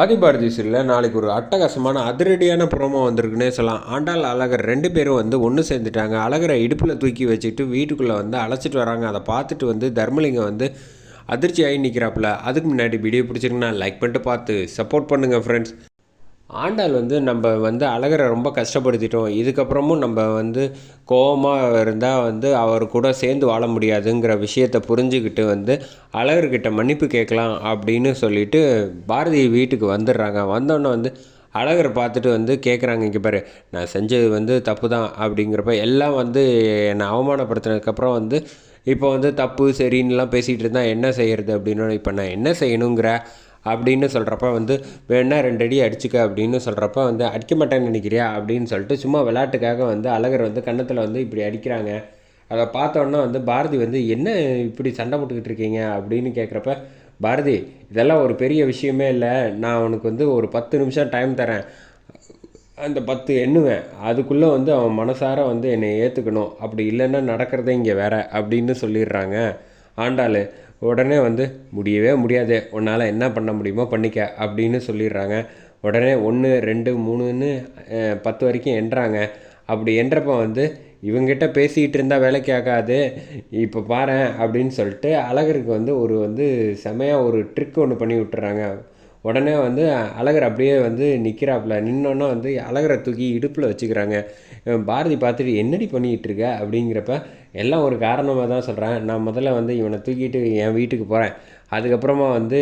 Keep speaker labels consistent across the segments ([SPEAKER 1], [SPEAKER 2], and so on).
[SPEAKER 1] ஆதிபாரதி சீரியலில் நாளைக்கு ஒரு அட்டகாசமான அதிரடியான புறமோ வந்திருக்குன்னே சொல்லலாம். ஆண்டாள் அழகர் ரெண்டு பேரும் வந்து ஒன்று சேர்ந்துட்டாங்க. அழகரை இடுப்பில் தூக்கி வச்சுட்டு வீட்டுக்குள்ளே வந்து அழைச்சிட்டு வராங்க. அதை பார்த்துட்டு வந்து தர்மலிங்கம் வந்து அதிர்ச்சி ஆகி நிற்கிறாப்புல அதுக்கு முன்னாடி வீடியோ பிடிச்சிருக்குன்னா லைக் பண்ணிட்டு பார்த்து சப்போர்ட் பண்ணுங்கள் ஃப்ரெண்ட்ஸ் ஆண்டாள் வந்து நம்ம வந்து அழகரை ரொம்ப கஷ்டப்படுத்திட்டோம். இதுக்கப்புறமும் நம்ம வந்து கோபமாக இருந்தால் வந்து அவர் கூட சேர்ந்து வாழ முடியாதுங்கிற விஷயத்தை புரிஞ்சுக்கிட்டு வந்து அழகர்கிட்ட மன்னிப்பு கேட்கலாம் அப்படின்னு சொல்லிட்டு பாரதி வீட்டுக்கு வந்துடுறாங்க. வந்தோடனே வந்து அழகரை பார்த்துட்டு வந்து கேட்குறாங்க இங்கே பாரு நான் செஞ்சது வந்து தப்பு தான் அப்படிங்கிறப்ப எல்லாம் வந்து என்னை அவமானப்படுத்தினதுக்கப்புறம் வந்து இப்போ வந்து தப்பு சரின்னுலாம் பேசிகிட்டு இருந்தால் என்ன செய்கிறது அப்படின்னு இப்போ நான் என்ன செய்யணுங்கிற அப்படின்னு சொல்கிறப்ப வந்து வேணா ரெண்டு அடி அடிச்சுக்க அப்படின்னு சொல்கிறப்ப வந்து அடிக்க மாட்டேன்னு நினைக்கிறியா? அப்படின்னு சொல்லிட்டு சும்மா விளையாட்டுக்காக வந்து அழகர் வந்து கன்னத்தில் வந்து இப்படி அடிக்கிறாங்க. அதை பார்த்தோன்னா வந்து பாரதி வந்து என்ன இப்படி சண்டை போட்டுக்கிட்டு இருக்கீங்க? அப்படின்னு கேட்குறப்ப பாரதி இதெல்லாம் ஒரு பெரிய விஷயமே இல்லை. நான் உனக்கு வந்து ஒரு பத்து நிமிஷம் டைம் தரேன். அந்த பத்து எண்ணுவேன். அதுக்குள்ளே வந்து அவன் மனசார வந்து என்னை ஏற்றுக்கணும் அப்படி இல்லைன்னா நடக்கிறதே இங்கே வேற அப்படின்னு சொல்லிடுறாங்க. ஆண்டாள் உடனே வந்து முடியவே முடியாது உன்னால் என்ன பண்ண முடியுமோ பண்ணிக்க அப்படின்னு சொல்லிடுறாங்க. உடனே ஒன்று ரெண்டு மூணுன்னு பத்து வரைக்கும் எண்ணுறாங்க அப்படி என்றப்போ வந்து இவங்கிட்ட பேசிக்கிட்டு இருந்தால் வேலைக்கு ஆகாது இப்போ பாரு அப்படின்னு சொல்லிட்டு அழகருக்கு வந்து ஒரு வந்து செமையாக ஒரு ட்ரிக் ஒன்று பண்ணி விட்டுறாங்க. உடனே வந்து அழகர் அப்படியே வந்து நிற்கிறாப்புல நின்னோன்னா வந்து அழகரை தூக்கி இடுப்பில் வச்சுக்கிறாங்க. இவன் பாரதி பார்த்துட்டு என்னடி பண்ணிக்கிட்டு இருக்க? அப்படிங்கிறப்ப எல்லாம் ஒரு காரணமாக தான் சொல்கிறேன் நான் முதல்ல வந்து இவனை தூக்கிட்டு என் வீட்டுக்கு போகிறேன் அதுக்கப்புறமா வந்து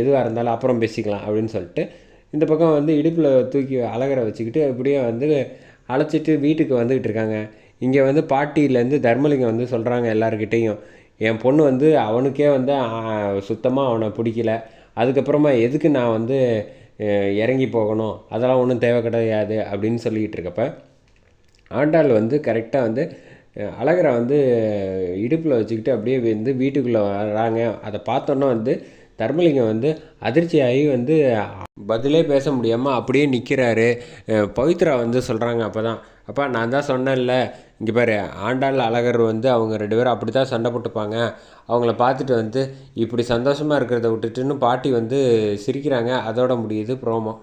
[SPEAKER 1] எதுவாக இருந்தாலும் அப்புறம் பேசிக்கலாம் அப்படின்னு சொல்லிட்டு இந்த பக்கம் வந்து இடுப்பில் தூக்கி அழகரை வச்சுக்கிட்டு அப்படியே வந்து அழைச்சிட்டு வீட்டுக்கு வந்துக்கிட்டு இருக்காங்க. இங்கே வந்து பாட்டியிலேருந்து தர்மலிங்கம் வந்து சொல்கிறாங்க எல்லாருக்கிட்டேயும் என் பொண்ணு வந்து அவனுக்கே வந்து சுத்தமாக அவனை பிடிக்கல. அதுக்கப்புறமா எதுக்கு நான் வந்து இறங்கி போகணும்? அதெல்லாம் ஒன்றும் தேவை கிடையாது அப்படின்னு சொல்லிக்கிட்டு இருக்கப்ப ஆண்டாள் வந்து கரெக்டாக வந்து அழகரை வந்து இடுப்பில் வச்சுக்கிட்டு அப்படியே வந்து வீட்டுக்குள்ளே வராங்க. அதை பார்த்தோன்னே வந்து தர்மலிங்கம் வந்து அதிர்ச்சியாகி வந்து பதிலே பேச முடியாமல் அப்படியே நிற்கிறாரு பவித்ரா வந்து சொல்கிறாங்க அப்போ தான் அப்பா நான் தான் சொன்னேன்ல. இங்கே பாரு ஆண்டாள் அழகர் வந்து அவங்க ரெண்டு பேரும் அப்படி தான் சண்டை போட்டுப்பாங்க. அவங்கள பார்த்துட்டு வந்து இப்படி சந்தோஷமாக இருக்கிறத விட்டுட்டுன்னு பாட்டி வந்து சிரிக்கிறாங்க. அதோட முடியுது ப்ரோமோ